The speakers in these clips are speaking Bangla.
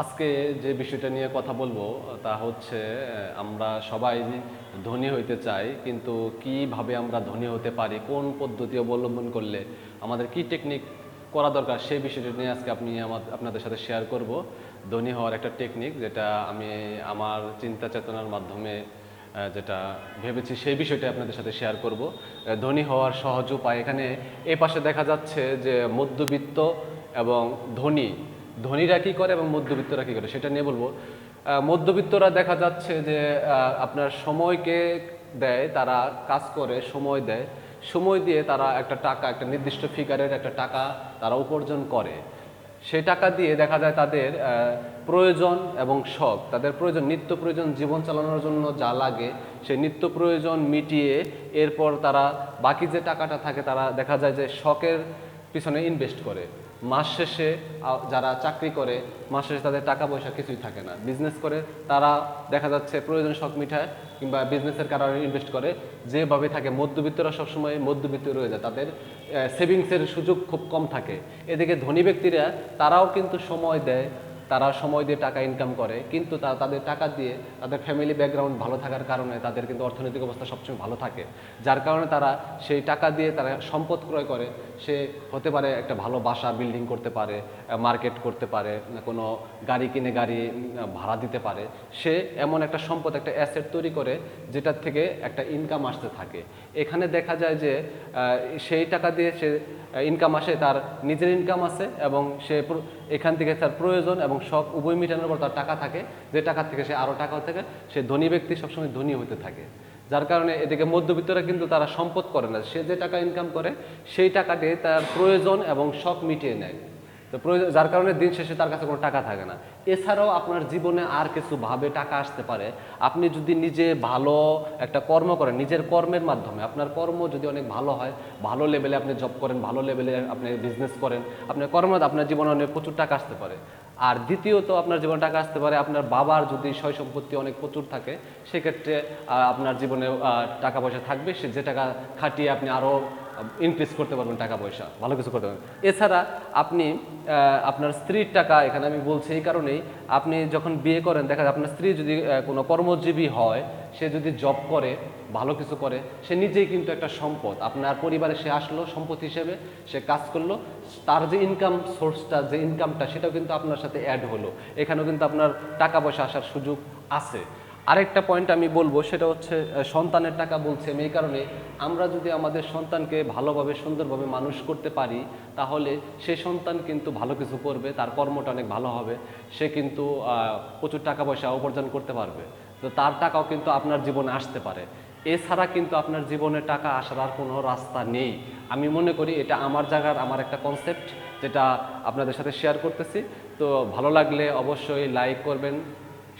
আজকে যে বিষয়টা নিয়ে কথা বলব, তা হচ্ছে আমরা সবাই ধনী হইতে চাই, কিন্তু কীভাবে আমরা ধনী হতে পারি, কোন পদ্ধতি অবলম্বন করলে আমাদের কি টেকনিক করা দরকার, সেই বিষয়টা নিয়ে আজকে আপনি আমার, আপনাদের সাথে শেয়ার করব। ধনী হওয়ার একটা টেকনিক যেটা আমি আমার চিন্তা চেতনার মাধ্যমে যেটা ভেবেছি, সেই বিষয়টা আপনাদের সাথে শেয়ার করব। ধনী হওয়ার সহজ উপায় এখানে, এ পাশে দেখা যাচ্ছে যে মধ্যবিত্ত এবং ধনী ধনীরা কী করে এবং মধ্যবিত্তরা কী করে? সেটা নিয়ে বলব। মধ্যবিত্তরা দেখা যাচ্ছে যে আপনার সময়কে দেয়, তারা কাজ করে, সময় দেয়। সময় দিয়ে তারা একটা টাকা, একটা নির্দিষ্ট ফিগারের একটা টাকা তারা উপার্জন করে। সেই টাকা দিয়ে দেখা যায় তাদের প্রয়োজন এবং শখ। তাদের প্রয়োজন নিত্য প্রয়োজন জীবন চালানোর জন্য যা লাগে, সেই নিত্য প্রয়োজন মিটিয়ে এরপর তারা বাকি যে টাকাটা থাকে, তারা দেখা যায় যে শখের পিছনে ইনভেস্ট করে। মাস শেষে যারা চাকরি করে, মাস শেষে তাদের টাকা পয়সা কিছুই থাকে না। বিজনেস করে, তারা দেখা যাচ্ছে প্রয়োজন শখ মিঠায় কিংবা বিজনেসের কারণে ইনভেস্ট করে। যেভাবে থাকে, মধ্যবিত্তরা সবসময় মধ্যবিত্ত রয়ে যায়। তাদের সেভিংসের সুযোগ খুব কম থাকে। এদিকে ধনী ব্যক্তিরা, তারাও কিন্তু সময় দেয় তারা সময় দিয়ে টাকা ইনকাম করে, কিন্তু তারা তাদের টাকা দিয়ে তাদের ফ্যামিলি ব্যাকগ্রাউন্ড ভালো থাকার কারণে তাদের কিন্তু অর্থনৈতিক অবস্থা সবসময় ভালো থাকে। যার কারণে তারা সেই টাকা দিয়ে তারা সম্পদ ক্রয় করে, সে হতে পারে একটা ভালো বাসা বিল্ডিং করতে পারে মার্কেট করতে পারে, কোনো গাড়ি কিনে গাড়ি ভাড়া দিতে পারে। সে এমন একটা সম্পদ, একটা অ্যাসেট তৈরি করে যেটার থেকে একটা ইনকাম আসতে থাকে। এখানে দেখা যায় যে সেই টাকা দিয়ে সে ইনকাম আসে, তার নিজের ইনকাম আছে এবং সে এখান থেকে তার প্রয়োজন এবং শখ উভয় মেটানোর পর তার টাকা থাকে। যে টাকা থেকে সে আরও টাকা থেকে, সে ধনী ব্যক্তি সবসময় ধনী হতে থাকে। যার কারণে এদিকে মধ্যবিত্তরা কিন্তু তারা সম্পদ করে না। সে যে টাকা ইনকাম করে, সেই টাকা দিয়ে তার প্রয়োজন এবং শখ মিটিয়ে নেয়। তো প্রয়োজন যার কারণে দিন শেষে তার কাছে কোনো টাকা থাকে না। এছাড়াও আপনার জীবনে আর কিছু ভাবে টাকা আসতে পারে। আপনি যদি নিজে ভালো একটা কর্ম করেন, নিজের কর্মের মাধ্যমে, আপনার কর্ম যদি অনেক ভালো হয়, ভালো লেভেলে আপনি জব করেন, ভালো লেভেলে আপনি বিজনেস করেন, আপনার কর্ম আপনার জীবনে অনেক প্রচুর টাকা আসতে পারে। আর দ্বিতীয়ত আপনার জীবনে টাকা আসতে পারে, আপনার বাবার যদি সয় সম্পত্তি অনেক প্রচুর থাকে, সেক্ষেত্রে আপনার জীবনে টাকা পয়সা থাকবে, সে যে টাকা খাটিয়ে আপনি আরও ইনক্রিজ করতে পারবেন টাকা পয়সা, ভালো কিছু করতে পারবেন। এছাড়া আপনি আপনার স্ত্রীর টাকা, এখানে আমি বলছি এই কারণেই, আপনি যখন বিয়ে করেন, দেখা আপনার স্ত্রী যদি কোনো কর্মজীবী হয়, সে যদি জব করে, ভালো কিছু করে, সে নিজেই কিন্তু একটা সম্পদ। আপনার পরিবারে সে আসলো সম্পদ হিসেবে, সে কাজ করল, তার যে ইনকাম সোর্সটা যে ইনকামটা সেটাও কিন্তু আপনার সাথে অ্যাড হলো। এখানেও কিন্তু আপনার টাকা পয়সা আসার সুযোগ আছে। আরেকটা পয়েন্ট আমি বলব, সেটা হচ্ছে সন্তানের টাকা বলছি এই কারণে। আমরা যদি আমাদের সন্তানকে ভালোভাবে, সুন্দরভাবে মানুষ করতে পারি, তাহলে সে সন্তান কিন্তু ভালো কিছু করবে, তার কর্মটা অনেক ভালো হবে। সে কিন্তু প্রচুর টাকা পয়সা উপার্জন করতে পারবে। তো তার টাকাও কিন্তু আপনার জীবনে আসতে পারে। এছাড়া কিন্তু আপনার জীবনে টাকা আসার আর কোনো রাস্তা নেই। আমি মনে করি এটা আমার জায়গার আমার একটা কনসেপ্ট যেটা আপনাদের সাথে শেয়ার করতেছি। তো ভালো লাগলে অবশ্যই লাইক করবেন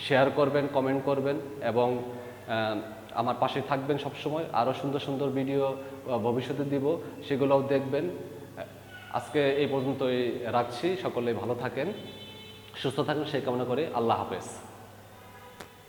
শেয়ার করবেন কমেন্ট করবেন এবং আমার পাশে থাকবেন সবসময়। আরও সুন্দর সুন্দর ভিডিও ভবিষ্যতে দিব, সেগুলোও দেখবেন। আজকে এই পর্যন্তই রাখছি। সকলে ভালো থাকেন, সুস্থ থাকেন, সেই কামনা করে আল্লাহ হাফেজ।